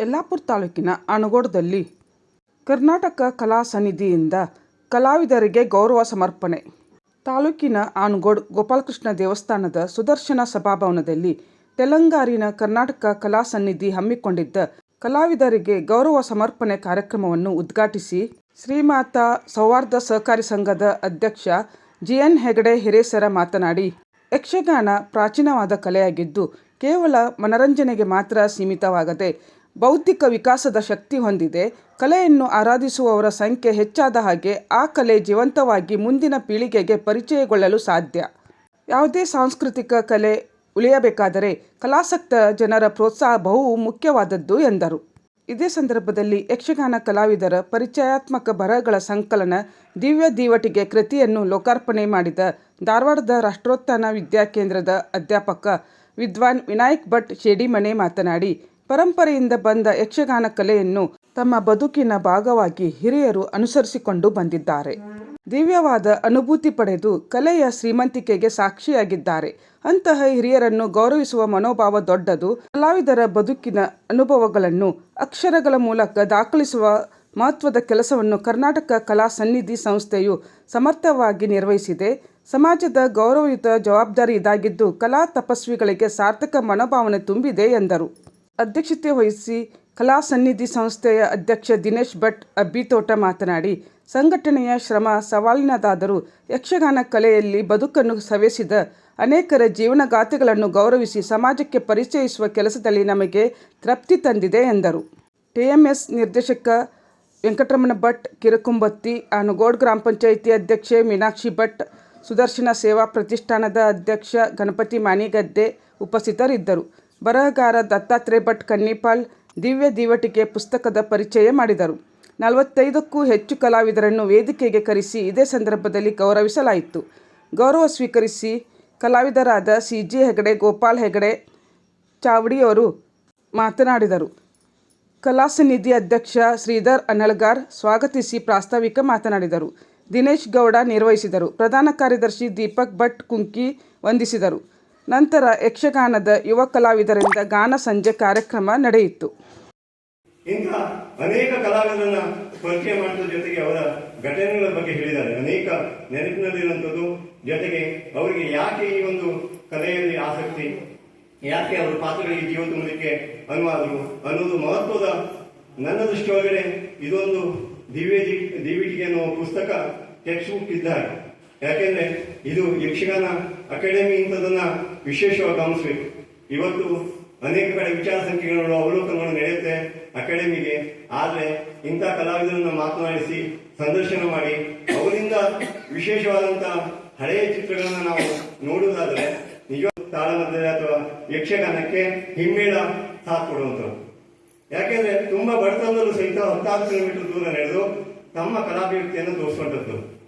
ಯಲ್ಲಾಪುರ ತಾಲೂಕಿನ ಅನಗೋಡದಲ್ಲಿ ಕರ್ನಾಟಕ ಕಲಾ ಸನ್ನಿಧಿಯಿಂದ ಕಲಾವಿದರಿಗೆ ಗೌರವ ಸಮರ್ಪಣೆ. ತಾಲೂಕಿನ ಆನಗೋಡ್ ಗೋಪಾಲಕೃಷ್ಣ ದೇವಸ್ಥಾನದ ಸುದರ್ಶನ ಸಭಾಭವನದಲ್ಲಿ ತೆಲಂಗಾರಿನ ಕರ್ನಾಟಕ ಕಲಾ ಸನ್ನಿಧಿ ಹಮ್ಮಿಕೊಂಡಿದ್ದ ಕಲಾವಿದರಿಗೆ ಗೌರವ ಸಮರ್ಪಣೆ ಕಾರ್ಯಕ್ರಮವನ್ನು ಉದ್ಘಾಟಿಸಿ ಶ್ರೀಮಾತಾ ಸೌಹಾರ್ದ ಸಹಕಾರಿ ಸಂಘದ ಅಧ್ಯಕ್ಷ ಜಿಎನ್ ಹೆಗಡೆ ಹಿರೇಸರ ಮಾತನಾಡಿ, ಯಕ್ಷಗಾನ ಪ್ರಾಚೀನವಾದ ಕಲೆಯಾಗಿದ್ದು ಕೇವಲ ಮನರಂಜನೆಗೆ ಮಾತ್ರ ಸೀಮಿತವಾಗದೆ ಬೌದ್ಧಿಕ ವಿಕಾಸದ ಶಕ್ತಿ ಹೊಂದಿದೆ. ಕಲೆಯನ್ನು ಆರಾಧಿಸುವವರ ಸಂಖ್ಯೆ ಹೆಚ್ಚಾದ ಹಾಗೆ ಆ ಕಲೆ ಜೀವಂತವಾಗಿ ಮುಂದಿನ ಪೀಳಿಗೆಗೆ ಪರಿಚಯಗೊಳ್ಳಲು ಸಾಧ್ಯ. ಯಾವುದೇ ಸಾಂಸ್ಕೃತಿಕ ಕಲೆ ಉಳಿಯಬೇಕಾದರೆ ಕಲಾಸಕ್ತ ಜನರ ಪ್ರೋತ್ಸಾಹ ಬಹು ಮುಖ್ಯವಾದದ್ದು ಎಂದರು. ಇದೇ ಸಂದರ್ಭದಲ್ಲಿ ಯಕ್ಷಗಾನ ಕಲಾವಿದರ ಪರಿಚಯಾತ್ಮಕ ಬರಹಗಳ ಸಂಕಲನ ದಿವ್ಯ ದೀವಟಿಗೆ ಕೃತಿಯನ್ನು ಲೋಕಾರ್ಪಣೆ ಮಾಡಿದ ಧಾರವಾಡದ ರಾಷ್ಟ್ರೋತ್ಥಾನ ವಿದ್ಯಾಕೇಂದ್ರದ ಅಧ್ಯಾಪಕ ವಿದ್ವಾನ್ ವಿನಾಯಕ್ ಭಟ್ ಶೇಡಿಮನೆ ಮಾತನಾಡಿ ಪರಂಪರೆಯಿಂದ ಬಂದ ಯಕ್ಷಗಾನ ಕಲೆಯನ್ನು ತಮ್ಮ ಬದುಕಿನ ಭಾಗವಾಗಿ ಹಿರಿಯರು ಅನುಸರಿಸಿಕೊಂಡು ಬಂದಿದ್ದಾರೆ. ದಿವ್ಯವಾದ ಅನುಭೂತಿ ಪಡೆದು ಕಲೆಯ ಶ್ರೀಮಂತಿಕೆಗೆ ಸಾಕ್ಷಿಯಾಗಿದ್ದಾರೆ. ಅಂತಹ ಹಿರಿಯರನ್ನು ಗೌರವಿಸುವ ಮನೋಭಾವ ದೊಡ್ಡದು, ಕಲಾವಿದರ ಬದುಕಿನ ಅನುಭವಗಳನ್ನು ಅಕ್ಷರಗಳ ಮೂಲಕ ದಾಖಲಿಸುವ ಮಹತ್ವದ ಕೆಲಸವನ್ನು ಕರ್ನಾಟಕ ಕಲಾ ಸನ್ನಿಧಿ ಸಂಸ್ಥೆಯು ಸಮರ್ಥವಾಗಿ ನಿರ್ವಹಿಸಿದೆ. ಸಮಾಜದ ಗೌರವಯುತ ಜವಾಬ್ದಾರಿ ಇದಾಗಿದ್ದು ಕಲಾ ತಪಸ್ವಿಗಳಿಗೆ ಸಾರ್ಥಕ ಮನೋಭಾವನೆ ತುಂಬಿದೆ ಎಂದರು. ಅಧ್ಯಕ್ಷತೆ ವಹಿಸಿ ಕಲಾ ಸನ್ನಿಧಿ ಸಂಸ್ಥೆಯ ಅಧ್ಯಕ್ಷ ದಿನೇಶ್ ಭಟ್ ಅಬ್ಬಿತೋಟ ಮಾತನಾಡಿ, ಸಂಘಟನೆಯ ಶ್ರಮ ಸವಾಲಿನದಾದರೂ ಯಕ್ಷಗಾನ ಕಲೆಯಲ್ಲಿ ಬದುಕನ್ನು ಸವೆಸಿದ ಅನೇಕರ ಜೀವನಗಾಥೆಗಳನ್ನು ಗೌರವಿಸಿ ಸಮಾಜಕ್ಕೆ ಪರಿಚಯಿಸುವ ಕೆಲಸದಲ್ಲಿ ನಮಗೆ ತೃಪ್ತಿ ತಂದಿದೆ ಎಂದರು. ಟಿಎಂಎಸ್ ನಿರ್ದೇಶಕ ವೆಂಕಟರಮಣ ಭಟ್, ಕಿರಕುಂಬತ್ತಿ, ಆನಗೋಡ್ ಗ್ರಾಮ ಪಂಚಾಯಿತಿ ಅಧ್ಯಕ್ಷೆ ಮೀನಾಕ್ಷಿ ಭಟ್, ಸುದರ್ಶನ ಸೇವಾ ಪ್ರತಿಷ್ಠಾನದ ಅಧ್ಯಕ್ಷ ಗಣಪತಿ ಮಾನಿಗದ್ದೆ ಉಪಸ್ಥಿತರಿದ್ದರು. ಬರಹಗಾರ ದತ್ತಾತ್ರೇಯ ಭಟ್ ಕನ್ನಿಪಾಲ್ ದಿವ್ಯ ದಿವಟಿಕೆ ಪುಸ್ತಕದ ಪರಿಚಯ ಮಾಡಿದರು. ನಲವತ್ತೈದಕ್ಕೂ ಹೆಚ್ಚು ಕಲಾವಿದರನ್ನು ವೇದಿಕೆಗೆ ಕರೆಸಿ ಇದೇ ಸಂದರ್ಭದಲ್ಲಿ ಗೌರವಿಸಲಾಯಿತು. ಗೌರವ ಸ್ವೀಕರಿಸಿ ಕಲಾವಿದರಾದ ಸಿ. ಜಿ. ಹೆಗಡೆ, ಗೋಪಾಲ್ ಹೆಗಡೆ ಚಾವಡಿಯವರು ಮಾತನಾಡಿದರು. ಕಲಾಸನಿಧಿ ಅಧ್ಯಕ್ಷ ಶ್ರೀಧರ್ ಅನಳ್ಗಾರ್ ಸ್ವಾಗತಿಸಿ ಪ್ರಾಸ್ತಾವಿಕ ಮಾತನಾಡಿದರು. ದಿನೇಶ್ ಗೌಡ ನಿರ್ವಹಿಸಿದರು. ಪ್ರಧಾನ ಕಾರ್ಯದರ್ಶಿ ದೀಪಕ್ ಭಟ್ ಕುಂಕಿ ವಂದಿಸಿದರು. ನಂತರ ಯಕ್ಷಗಾನದ ಯುವ ಕಲಾವಿದರಿಂದ ಗಾನ ಸಂಜೆ ಕಾರ್ಯಕ್ರಮ ನಡೆಯಿತು. ಅನೇಕ ಕಲಾವಿದರನ್ನ ಪರಿಚಯ ಮಾಡಿದ ಜೊತೆಗೆ ಅವರ ಘಟನೆಗಳ ಬಗ್ಗೆ ಹೇಳಿದ್ದಾರೆ. ಅನೇಕ ನೆನಪಿನಲ್ಲಿರುವಂಥದ್ದು, ಜೊತೆಗೆ ಅವರಿಗೆ ಯಾಕೆ ಈ ಒಂದು ಕಲೆಯಲ್ಲಿ ಆಸಕ್ತಿ, ಯಾಕೆ ಅವರ ಪಾತ್ರಗಳಿಗೆ ಜೀವ ತುಂಬಲಿಕ್ಕೆ ಅನುವಾದರು ಅನ್ನೋದು ಮಹತ್ವದ ನನ್ನ ದೃಷ್ಟಿಯೊಳಗಡೆ ಇದೊಂದು ದಿವ್ಯ ದಿವಿಟಿಗೆ ಅನ್ನುವ ಪುಸ್ತಕ ಟೆಕ್ಸ್ಟ್ ಬುಕ್ ಇದ್ದಾರೆ ಯಾಕೆಂದ್ರೆ ಇದು ಯಕ್ಷಗಾನ ಅಕಾಡೆಮಿ ಇಂಥದನ್ನ ವಿಶೇಷವಾಗಿ ಗಮನಿಸಬೇಕು. ಇವತ್ತು ಅನೇಕ ಕಡೆ ವಿಚಾರ ಸಂಖ್ಯೆಗಳು ಅವಲೋಕನಗಳು ನಡೆಯುತ್ತೆ ಅಕಾಡೆಮಿಗೆ. ಆದ್ರೆ ಇಂಥ ಕಲಾವಿದರನ್ನು ಮಾತನಾಡಿಸಿ ಸಂದರ್ಶನ ಮಾಡಿ ಅವರಿಂದ ವಿಶೇಷವಾದಂತ ಹಳೆಯ ಚಿತ್ರಗಳನ್ನ ನಾವು ನೋಡುವುದಾದ್ರೆ ನಿಜ ತಾಳಮದ್ದಲೆ ಅಥವಾ ಯಕ್ಷಗಾನಕ್ಕೆ ಹಿಮ್ಮೇಳ ಸಾಥ್ ಕೊಡುವಂಥದ್ದು. ಯಾಕೆಂದ್ರೆ ತುಂಬಾ ಬಡತನದಲ್ಲೂ ಸಹಿತ ಹತ್ತಾರು ಕಿಲೋಮೀಟರ್ ದೂರ ನಡೆದು ತಮ್ಮ ಕಲಾಭಿವ್ಯಕ್ತಿಯನ್ನು ತೋರಿಸುವಂಥದ್ದು.